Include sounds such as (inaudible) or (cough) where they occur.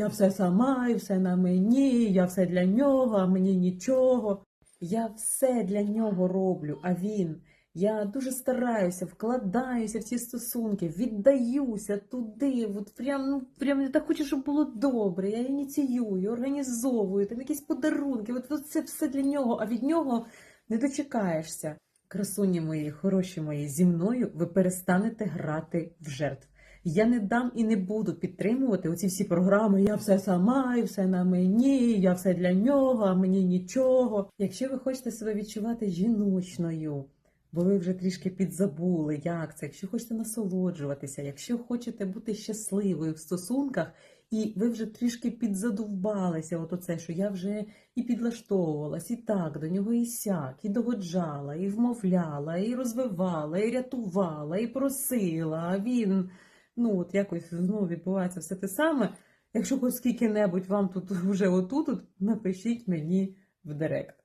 Я все сама, і все на мені, я все для нього, а мені нічого. Я все для нього роблю, а він. Я дуже стараюся, вкладаюся в ці стосунки, віддаюся туди. От прям, ну, прям я так хочу, щоб було добре. Я ініціюю, організовую, там якісь подарунки. От, от це все для нього, а від нього не дочекаєшся. Красуні мої, хороші мої, зі мною ви перестанете грати в жертв. Я не дам і не буду підтримувати оці всі програми. Я все сама, і все на мені, я все для нього, а мені нічого. Якщо ви хочете себе відчувати жіночною, бо ви вже трішки підзабули, як це, якщо хочете насолоджуватися, якщо хочете бути щасливою в стосунках, і ви вже трішки підзадовбалися, от оце, що я вже і підлаштовувалась, і так до нього і сяк, і догоджала, і вмовляла, і розвивала, і рятувала, і просила. А він, ну от якось знову відбувається все те саме. Якщо хоч скільки-небудь вам тут (laughs) вже отут, от, напишіть мені в директ.